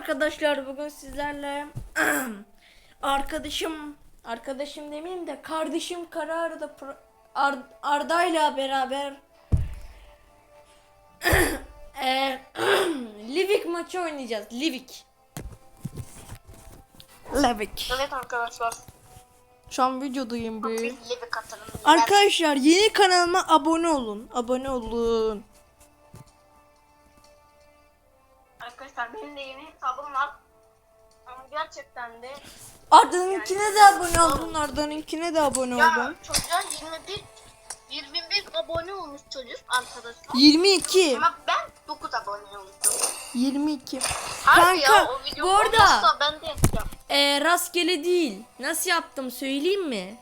arkadaşlar bugün sizlerle arkadaşım arkadaşım demeyeyim de kardeşim Karar'da pro- Ar- Arda'yla beraber eee Livik maçı oynayacağız. Livik. Livik. Evet arkadaşlar. Şu an videodayım bir. Arkadaşlar yeni kanalıma abone olun. Abone olun. Arkadaşlar benim de yeni hesabım var. Ama gerçekten de Arda'nınkine de abone olun. Arda'nınkine de abone ya olun. çocuğa 21 21 abone olmuş çocuk arkadaşlar. 22. Ama ben 9 abone olmuşum. 22. Harbi Kanka, ya o video bu arada- olmazsa ben de yapacağım. Ee, rastgele değil. Nasıl yaptım söyleyeyim mi?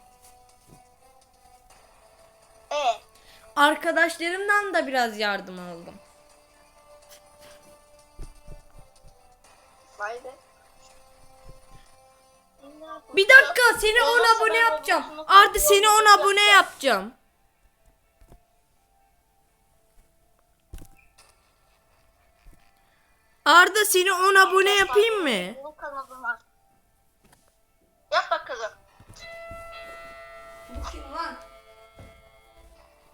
E Arkadaşlarımdan da biraz yardım aldım. Be. Bir dakika seni 10 Olmazsa abone yapacağım. Arda seni 10 kontrol abone yapacağım. Arda seni 10 abone yapayım mı? Bu. Yap bakalım.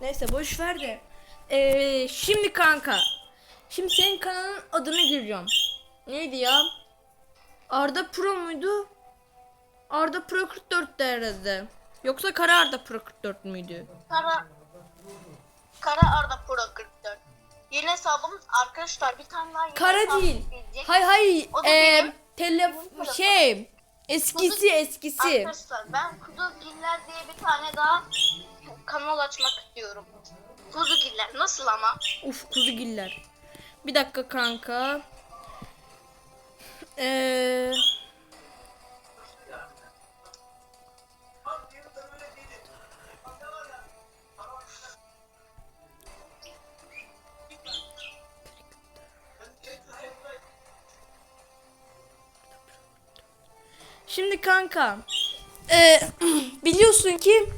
Neyse boş ver de. Ee, şimdi kanka. Şimdi senin kanalın adını gireceğim. Neydi ya? Arda Pro muydu? Arda Pro 44 de herhalde. Yoksa Kara Arda Pro 44 müydü? Kara Kara Arda Pro 44. Yeni hesabımız arkadaşlar bir tane daha yeni Kara değil. gelecek. Hay hay. O da Ee, benim. telef şey eskisi eskisi. Arkadaşlar ben Kuzugiller diye bir tane daha kanal açmak istiyorum. Kuzugiller nasıl ama? Uf kuzugiller. Bir dakika kanka. Ee, Şimdi kanka e, biliyorsun ki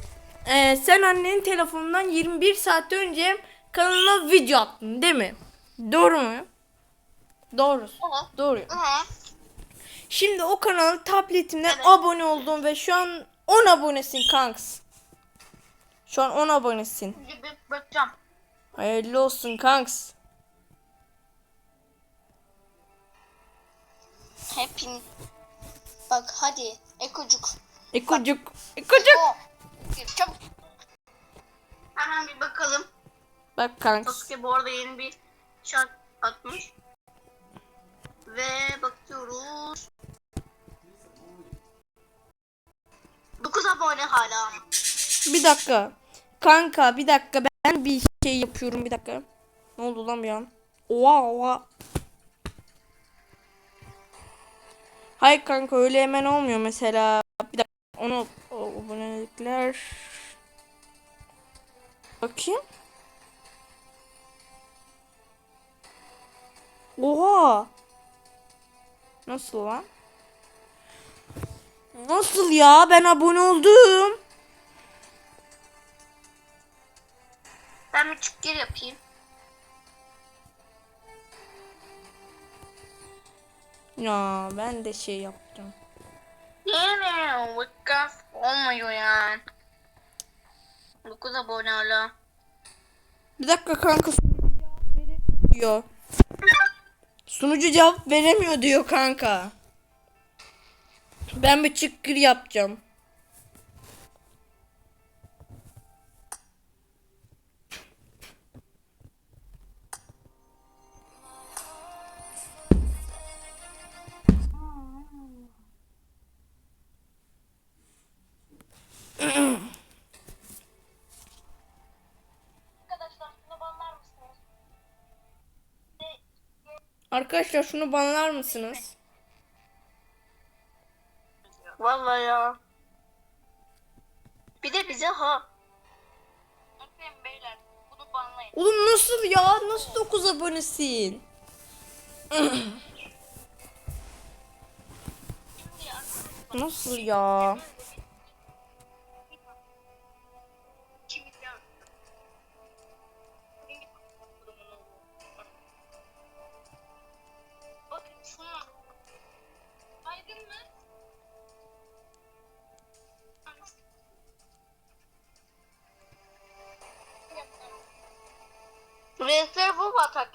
e, sen annenin telefonundan 21 saat önce kanalına video attın değil mi? Doğru mu? Doğru. Hı. Doğru. Şimdi o kanala tabletimden Evet. abone oldum ve şu an 10 abonesin kanks. Şu an 10 abonesin. Bakacağım. Hayırlı olsun kanks. Hepin. Bak hadi Ekocuk. Ekocuk. Ekocuk. O. Gir çabuk. Hemen bir bakalım. Bak kanks. Sasuke bu arada yeni bir şart atmış. Ve bakıyoruz. Abone hala. Bir dakika. Kanka bir dakika ben bir şey yapıyorum bir dakika. Ne oldu lan bir an? Oha oha. Hayır kanka öyle hemen olmuyor mesela. Bir dakika onu o, abonelikler. Bakayım. Oha. Nasıl lan? Nasıl ya? Ben abone oldum. Ben bir çık gir yapayım. Ya ben de şey yaptım. Yine Wickas olmuyor yani. 9 abone hala. Bir dakika kanka sunucu cevap veremiyor diyor. Sunucu cevap veremiyor diyor kanka. Ben bir çıkır yapacağım. Arkadaşlar şunu banlar mısınız? Mısınız? Vallahi ya. Bir de bize ha. Bakın beyler bunu banlayın. Oğlum nasıl ya? Nasıl 9 abonesin? Nasıl ya?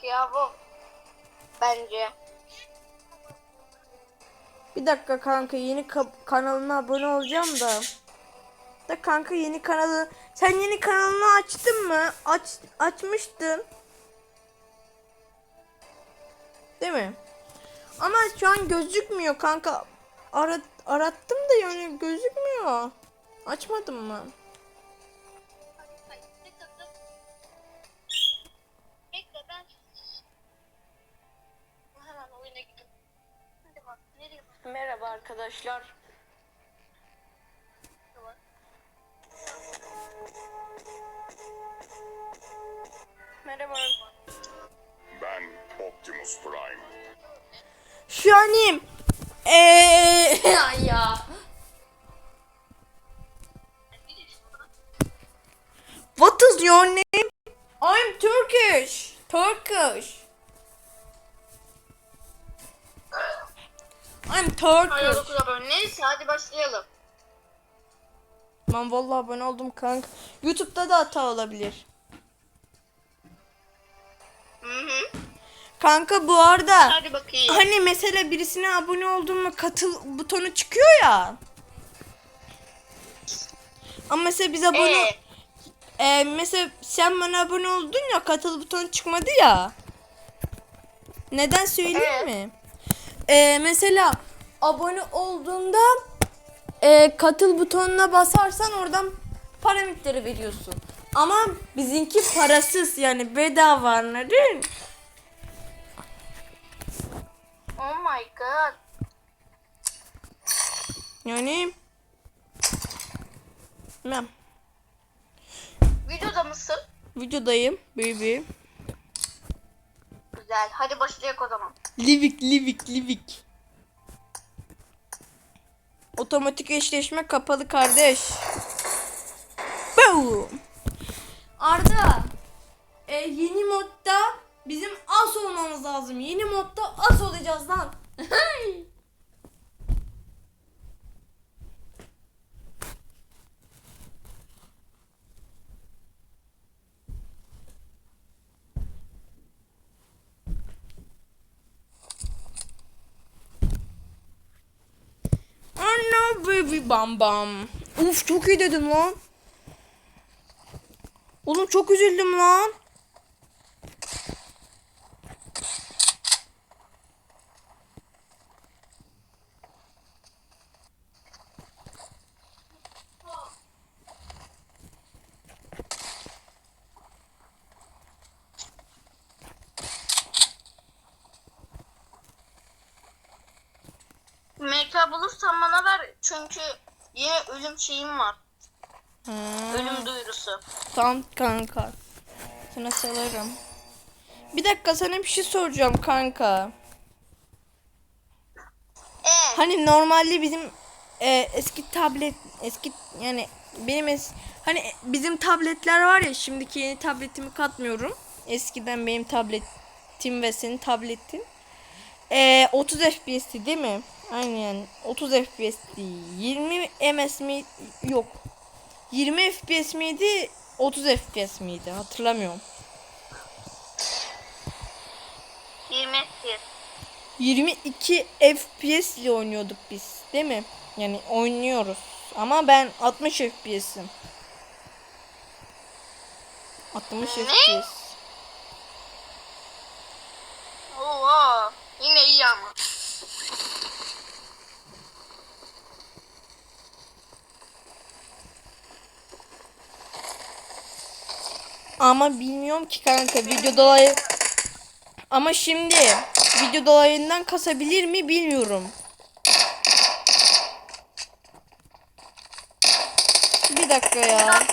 Atak ya bu. Bence. Bir dakika kanka yeni ka- kanalına abone olacağım da. Da kanka yeni kanalı sen yeni kanalını açtın mı? Aç açmıştın. Değil mi? Ama şu an gözükmüyor kanka. Arat arattım da yani gözükmüyor. Açmadın mı? Merhaba arkadaşlar. Merhaba. Ben Optimus Prime. Şu anım. Eee Ay ya. What is your name? I'm Turkish. Turkish. I'm Hayır Turkish. okula böyle. Neyse hadi başlayalım. Ben vallahi abone oldum kanka. YouTube'da da hata olabilir. Hı hı. Kanka bu arada Hadi bakayım. hani mesela birisine abone oldun mu katıl butonu çıkıyor ya. Ama mesela biz abone Ee, Ee, mesela sen bana abone oldun ya katıl butonu çıkmadı ya. Neden söyleyeyim Evet. mi? Ee, mesela abone olduğunda e, katıl butonuna basarsan oradan para miktarı veriyorsun. Ama bizimki parasız yani bedava anladın? oh my god. Yani ben Videoda mısın? videodayım baby. Güzel. Hadi başlayalım o zaman. Livik livik livik. Otomatik eşleşme kapalı kardeş. Boom. Arda. E, yeni modda bizim as olmamız lazım. Yeni modda as olacağız lan. Baby bam bam. Uf çok iyi dedin lan. Oğlum çok üzüldüm lan. MK bulursan bana ver çünkü yine ölüm şeyim var. Ha, Ölüm duyurusu. tamam kanka. Sana salarım. Bir dakika sana bir şey soracağım kanka. Ee, Hani normalde bizim e, eski tablet eski yani benim es hani bizim tabletler var ya şimdiki yeni tabletimi katmıyorum. Eskiden benim tabletim ve senin tabletin. E, 30 FPS'ti değil mi? Aynen 30 FPS'ti. 20 MS mi? Yok. 20 FPS miydi? 30 FPS miydi? Hatırlamıyorum. 21. 22 FPS ile oynuyorduk biz değil mi? Yani oynuyoruz. Ama ben 60 FPS'im. 60 Ne? FPS. Oo, yine iyi ama. Ama bilmiyorum ki kanka video dolayı ama şimdi video dolayından kasabilir mi bilmiyorum. Bir dakika ya.